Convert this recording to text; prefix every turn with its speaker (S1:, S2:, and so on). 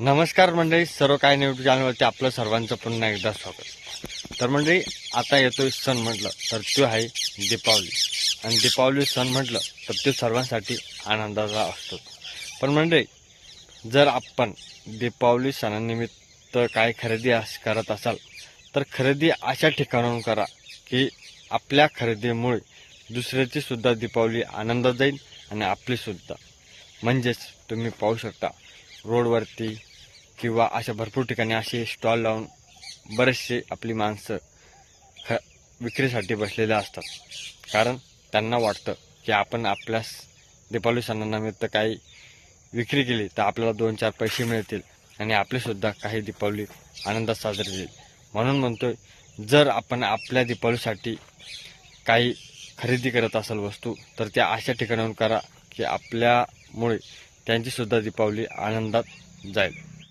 S1: नमस्कार मंडळी सर्व काय न्यूज चॅनलवरती आपलं सर्वांचं पुन्हा एकदा स्वागत. तर मंडळी आता येतोय सण म्हटलं तर तो आहे दीपावली. आणि दीपावली सण म्हटलं तर तो सर्वांसाठी आनंदाचा असतो. पण मंडळी जर आपण दीपावली सणानिमित्त काय खरेदी करत असाल तर खरेदी अशा ठिकाणाहून करा की आपल्या खरेदीमुळे दुसऱ्याची सुद्धा दीपावली आनंदात जाईल आणि आपलीसुद्धा. म्हणजेच तुम्ही पाहू शकता रोडवरती किंवा अशा भरपूर ठिकाणी असे स्टॉल लावून बरेचसे आपली माणसं ख विक्रीसाठी बसलेले असतात. कारण त्यांना वाटतं की आपण आपल्या दीपावली सणानिमित्त काही विक्री केली तर आपल्याला दोन चार पैसे मिळतील आणि आपलीसुद्धा काही दीपावली आनंदात साजरी होईल. म्हणून म्हणतो जर आपण आपल्या दीपावलीसाठी काही खरेदी करत असाल वस्तू तर त्या अशा ठिकाणाहून करा की आपल्यामुळे त्यांची सुद्धा दीपावली आनंदात जाईल.